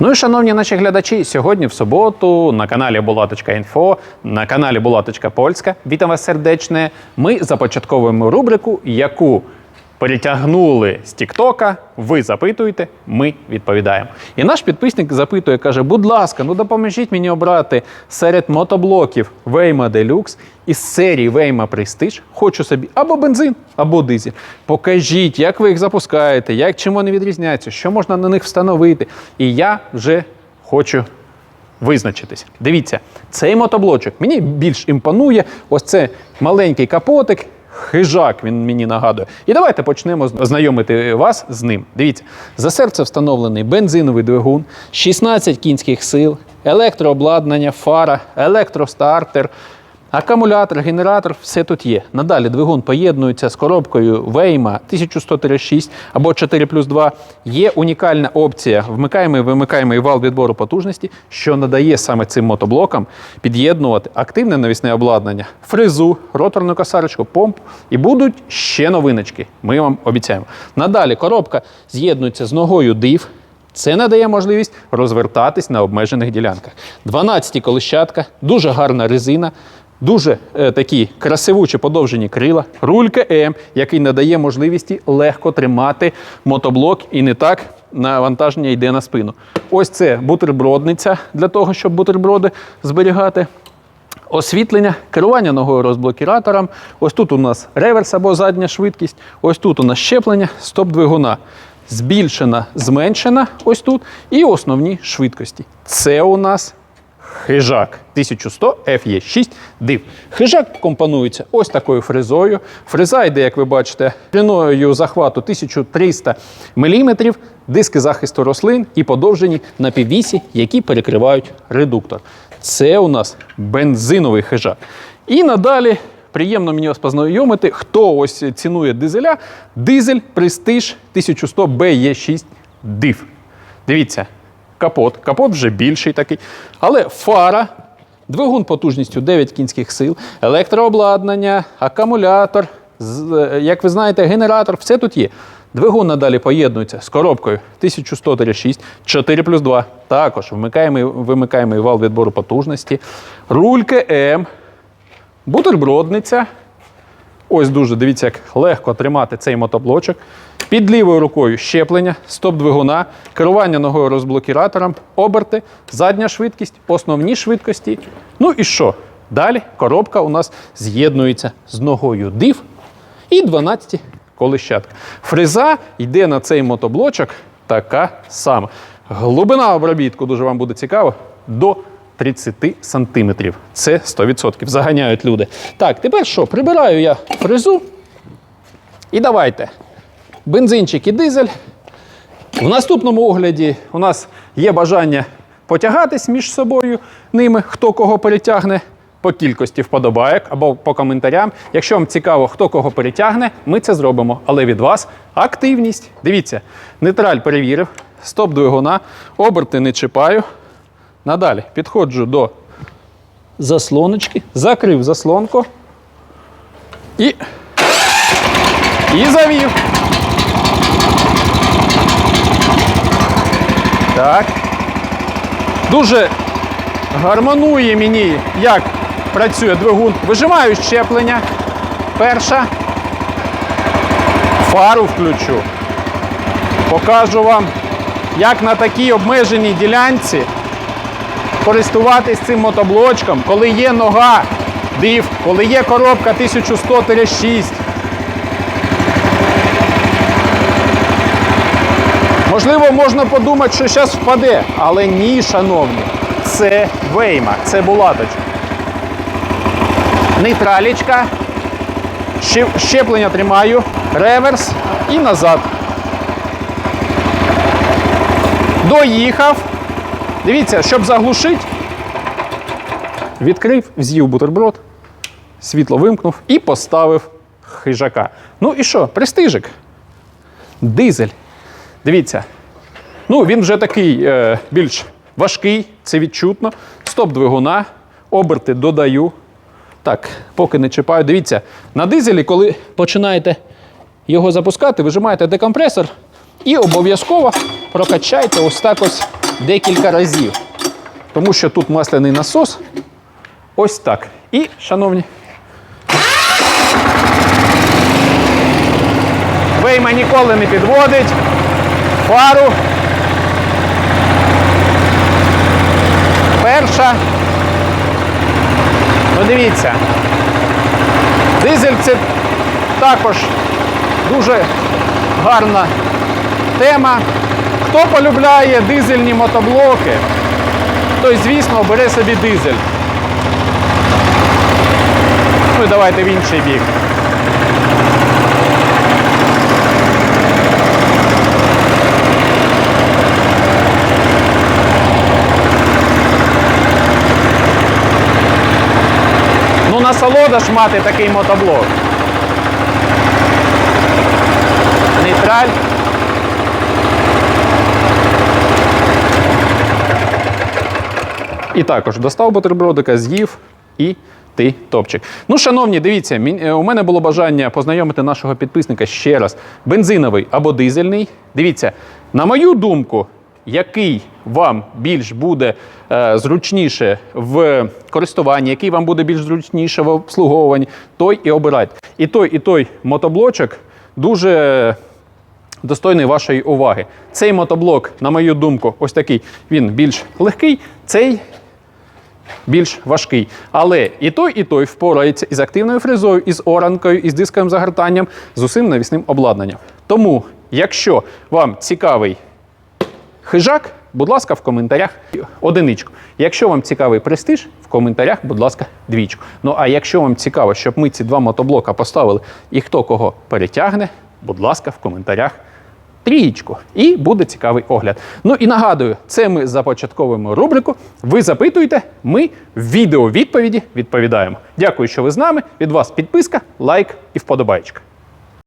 Ну і шановні наші глядачі, сьогодні в суботу на каналі Булаточка.Інфо, на каналі Булаточка Польська. Вітам вас сердечне. Ми започатковуємо рубрику, яку перетягнули з Тіктока. Ви запитуєте, ми відповідаємо. І наш підписник запитує, каже: будь ласка, ну допоможіть мені обрати серед мотоблоків Waymo Deluxe із серії Waymo Prestige. Хочу собі або бензин, або дизель. Покажіть, як ви їх запускаєте, як чим вони відрізняються, що можна на них встановити. І я вже хочу визначитися. Дивіться, цей мотоблочок мені більш імпонує. Ось це маленький капотик. Хижак він мені нагадує. І давайте почнемо знайомити вас з ним. Дивіться, за серце встановлений бензиновий двигун, 16 кінських сил, електрообладнання, фара, електростартер, акумулятор, генератор, все тут є. Надалі двигун поєднується з коробкою Waymo 1100-6 або 4 плюс 2. Є унікальна опція вмикаємо і вимикаємо вал відбору потужності, що надає саме цим мотоблокам під'єднувати активне навісне обладнання, фрезу, роторну косарочку, помпу і будуть ще новиночки. Ми вам обіцяємо. Надалі коробка з'єднується з ногою див. Це надає можливість розвертатись на обмежених ділянках. 12 колищатка, дуже гарна резина, дуже е, такі красивучі подовжені крила, руль КМ, який надає можливості легко тримати мотоблок і не так навантаження йде на спину. Ось це бутербродниця для того, щоб бутерброди зберігати. Освітлення, керування ногою розблокіратором. Ось тут у нас реверс або задня швидкість. Ось тут у нас щеплення, стоп двигуна. Збільшена, зменшена ось тут. І основні швидкості. Це у нас хижак 1100 FE6 див. Хижак компонується ось такою фрезою. Фреза йде, як ви бачите, длиною захвату 1300 мм, диски захисту рослин і подовжені напіввісі, які перекривають редуктор. Це у нас бензиновий хижак. І надалі приємно мені вас познайомити, хто ось цінує дизеля. Дизель Prestige 1100 BE6 DIV. Дивіться, капот. Капот вже більший такий. Але фара, двигун потужністю 9 кінських сил, електрообладнання, акумулятор, е, як ви знаєте, генератор, все тут є. Двигун надалі поєднується з коробкою 1100-6, 4 плюс 2. Також вмикаємо, і вимикаємо і вал відбору потужності, руль КМ, бутербродниця. Ось дуже дивіться, як легко тримати цей мотоблочок. Під лівою рукою щеплення, стоп двигуна, керування ногою розблокіратором, оберти, задня швидкість, основні швидкості. Ну і що? Далі коробка у нас з'єднується з ногою див і 12 колищатка. Фреза йде на цей мотоблочок така сама. Глибина обробітку, дуже вам буде цікаво, до 30 сантиметрів. Це 100%. Заганяють люди. Так, тепер що? Прибираю я фрезу. І давайте. Бензинчик і дизель. В наступному огляді у нас є бажання потягатись між собою ними, хто кого перетягне. По кількості вподобайок або по коментарям. Якщо вам цікаво, хто кого перетягне, ми це зробимо. Але від вас активність. Дивіться, нейтраль перевірив, стоп двигуна, оберти не чіпаю. Надалі підходжу до заслоночки, закрив заслонку і, і завів. Так. Дуже гармонує мені, як працює двигун. Вижимаю щеплення. Перша. Фару включу. Покажу вам, як на такій обмеженій ділянці користуватись цим мотоблочком, коли є нога, див, коли є коробка 1100-6. Можливо, можна подумати, що зараз впаде, але ні, шановні, це вейма, це булаточка. Нейтралічка, щеплення тримаю, реверс і назад. Доїхав. Дивіться, щоб заглушити, відкрив, з'їв бутерброд, світло вимкнув і поставив хижака. Ну і що, престижик? Дизель. Дивіться. Ну, він вже такий е, більш важкий, це відчутно. Стоп двигуна, оберти додаю. Так, поки не чіпаю. Дивіться, на дизелі, коли починаєте його запускати, вижимаєте декомпресор і обов'язково прокачайте ось так ось декілька разів. Тому що тут масляний насос. Ось так. І, шановні. Вийма ніколи не підводить. Фару. Перша. Ну дивіться. Дизель це також дуже гарна тема. Хто полюбляє дизельні мотоблоки, той, звісно, бере собі дизель. Ну і давайте в інший бік. Насолода ж мати такий мотоблок. Нейтраль. І також достав бутербродика, з'їв і ти топчик. Ну, шановні, дивіться, е, у мене було бажання познайомити нашого підписника ще раз. Бензиновий або дизельний. Дивіться, на мою думку, який вам більш буде е, зручніше в користуванні, який вам буде більш зручніше в обслуговуванні, той і обирайте. І той, і той мотоблочок дуже достойний вашої уваги. Цей мотоблок, на мою думку, ось такий, він більш легкий, цей більш важкий. Але і той, і той впорається із активною фрезою, із оранкою, із дисковим загортанням, з усім навісним обладнанням. Тому, якщо вам цікавий хижак, будь ласка, в коментарях одиничку. Якщо вам цікавий престиж, в коментарях, будь ласка, двічку. Ну а якщо вам цікаво, щоб ми ці два мотоблока поставили і хто кого перетягне, будь ласка, в коментарях трієчку. І буде цікавий огляд. Ну і нагадую, це ми започатковуємо рубрику. Ви запитуєте, ми в відео відповіді відповідаємо. Дякую, що ви з нами. Від вас підписка, лайк і вподобайка.